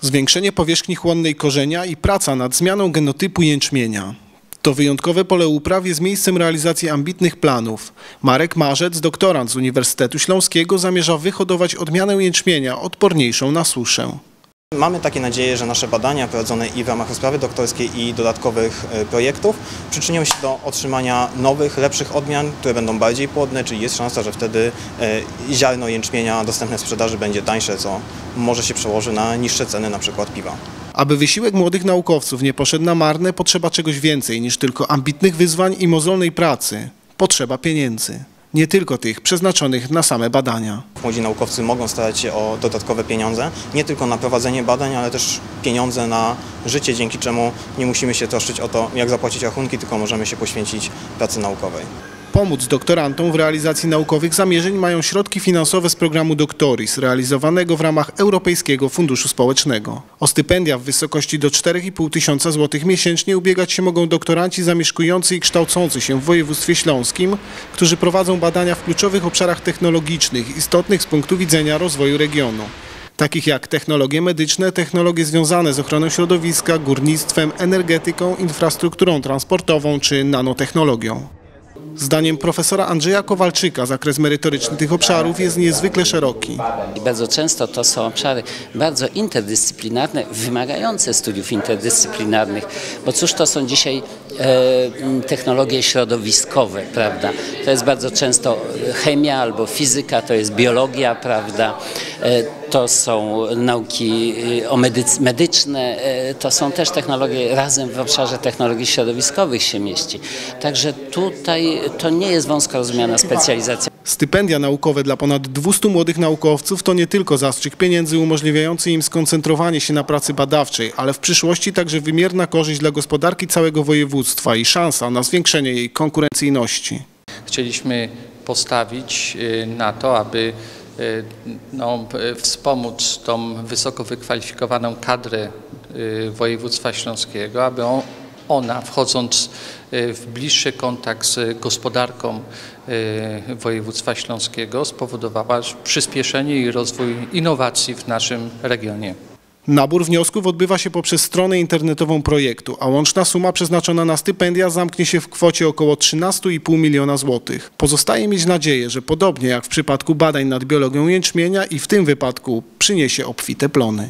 Zwiększenie powierzchni chłonnej korzenia i praca nad zmianą genotypu jęczmienia. To wyjątkowe pole upraw jest miejscem realizacji ambitnych planów. Marek Marzec, doktorant z Uniwersytetu Śląskiego, zamierza wyhodować odmianę jęczmienia odporniejszą na suszę. Mamy takie nadzieję, że nasze badania prowadzone i w ramach rozprawy doktorskiej i dodatkowych e, projektów przyczynią się do otrzymania nowych, lepszych odmian, które będą bardziej płodne, czyli jest szansa, że wtedy e, ziarno jęczmienia dostępne w sprzedaży będzie tańsze, co może się przełoży na niższe ceny na przykład piwa. Aby wysiłek młodych naukowców nie poszedł na marne, potrzeba czegoś więcej niż tylko ambitnych wyzwań i mozolnej pracy. Potrzeba pieniędzy. Nie tylko tych przeznaczonych na same badania. Młodzi naukowcy mogą starać się o dodatkowe pieniądze, nie tylko na prowadzenie badań, ale też pieniądze na życie, dzięki czemu nie musimy się troszczyć o to, jak zapłacić rachunki, tylko możemy się poświęcić pracy naukowej. Pomóc doktorantom w realizacji naukowych zamierzeń mają środki finansowe z programu Doctoris, realizowanego w ramach Europejskiego Funduszu Społecznego. O stypendia w wysokości do 4,5 tysiąca złotych miesięcznie ubiegać się mogą doktoranci zamieszkujący i kształcący się w województwie śląskim, którzy prowadzą badania w kluczowych obszarach technologicznych istotnych z punktu widzenia rozwoju regionu takich jak technologie medyczne, technologie związane z ochroną środowiska, górnictwem, energetyką, infrastrukturą transportową czy nanotechnologią. Zdaniem profesora Andrzeja Kowalczyka zakres merytoryczny tych obszarów jest niezwykle szeroki. Bardzo często to są obszary bardzo interdyscyplinarne, wymagające studiów interdyscyplinarnych, bo cóż to są dzisiaj e, technologie środowiskowe, prawda? To jest bardzo często chemia albo fizyka, to jest biologia, prawda? E, to są nauki o medyc medyczne, e, to są też technologie, razem w obszarze technologii środowiskowych się mieści. Także tutaj to nie jest wąsko rozumiana specjalizacja. Stypendia naukowe dla ponad 200 młodych naukowców to nie tylko zastrzyk pieniędzy umożliwiający im skoncentrowanie się na pracy badawczej, ale w przyszłości także wymierna korzyść dla gospodarki całego województwa i szansa na zwiększenie jej konkurencyjności. Chcieliśmy postawić y, na to, aby y, no, wspomóc tą wysoko wykwalifikowaną kadrę y, województwa śląskiego, aby ona wchodząc w bliższy kontakt z gospodarką województwa śląskiego spowodowała przyspieszenie i rozwój innowacji w naszym regionie. Nabór wniosków odbywa się poprzez stronę internetową projektu, a łączna suma przeznaczona na stypendia zamknie się w kwocie około 13,5 miliona złotych. Pozostaje mieć nadzieję, że podobnie jak w przypadku badań nad biologią jęczmienia i w tym wypadku przyniesie obfite plony.